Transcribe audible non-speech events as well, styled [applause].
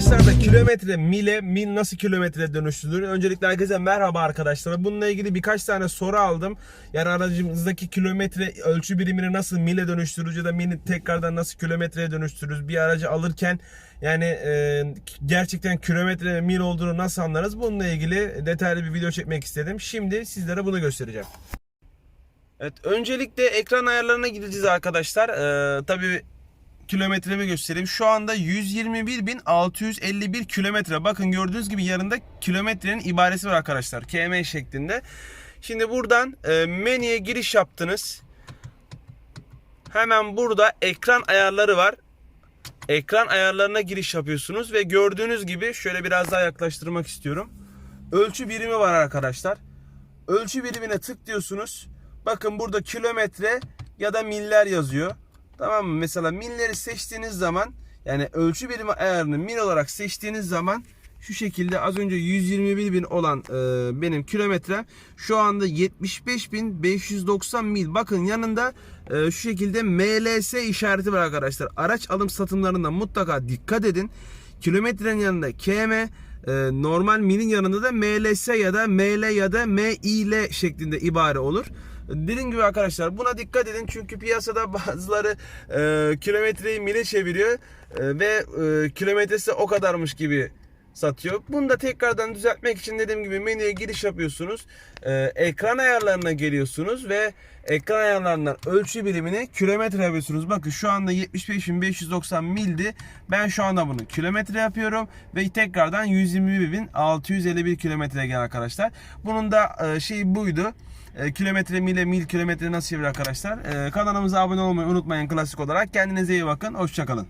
Araçlarda kilometre, mile, mil nasıl kilometre dönüştürülür? Öncelikle herkese merhaba arkadaşlar. Bununla ilgili birkaç tane soru aldım. Yani aracımızdaki kilometre ölçü birimini nasıl mile dönüştürürüz ya da mili tekrardan nasıl kilometreye dönüştürürüz? Bir aracı alırken yani e, gerçekten kilometre ve mil olduğunu nasıl anlarız? Bununla ilgili detaylı bir video çekmek istedim. Şimdi sizlere bunu göstereceğim. Evet, öncelikle ekran ayarlarına gideceğiz arkadaşlar. Ee, tabii kilometremi göstereyim. Şu anda 121.651 kilometre. Bakın gördüğünüz gibi yanında kilometrenin ibaresi var arkadaşlar. KM şeklinde. Şimdi buradan e, menüye giriş yaptınız. Hemen burada ekran ayarları var. Ekran ayarlarına giriş yapıyorsunuz ve gördüğünüz gibi şöyle biraz daha yaklaştırmak istiyorum. Ölçü birimi var arkadaşlar. Ölçü birimine tıklıyorsunuz. Bakın burada kilometre ya da miller yazıyor. Tamam mı? Mesela milleri seçtiğiniz zaman yani ölçü birimi ayarını mil olarak seçtiğiniz zaman şu şekilde az önce 121 bin olan e, benim kilometrem şu anda 75.590 mil. Bakın yanında e, şu şekilde MLS işareti var arkadaşlar. Araç alım satımlarında mutlaka dikkat edin. Kilometrenin yanında KM e, normal milin yanında da MLS ya da ML ya da MIL şeklinde ibare olur. Dediğim gibi arkadaşlar buna dikkat edin çünkü piyasada [laughs] bazıları e, kilometreyi mile çeviriyor e, ve e, kilometresi o kadarmış gibi satıyor. Bunu da tekrardan düzeltmek için dediğim gibi menüye giriş yapıyorsunuz. E, ekran ayarlarına geliyorsunuz ve ekran ayarlarından ölçü birimini kilometre yapıyorsunuz. Bakın şu anda 75.590 mildi. Ben şu anda bunu kilometre yapıyorum ve tekrardan 121.651 kilometreye gel arkadaşlar. Bunun da e, şeyi buydu. E, kilometre mile mil kilometre nasıl çevir arkadaşlar. E, kanalımıza abone olmayı unutmayın klasik olarak. Kendinize iyi bakın. Hoşçakalın.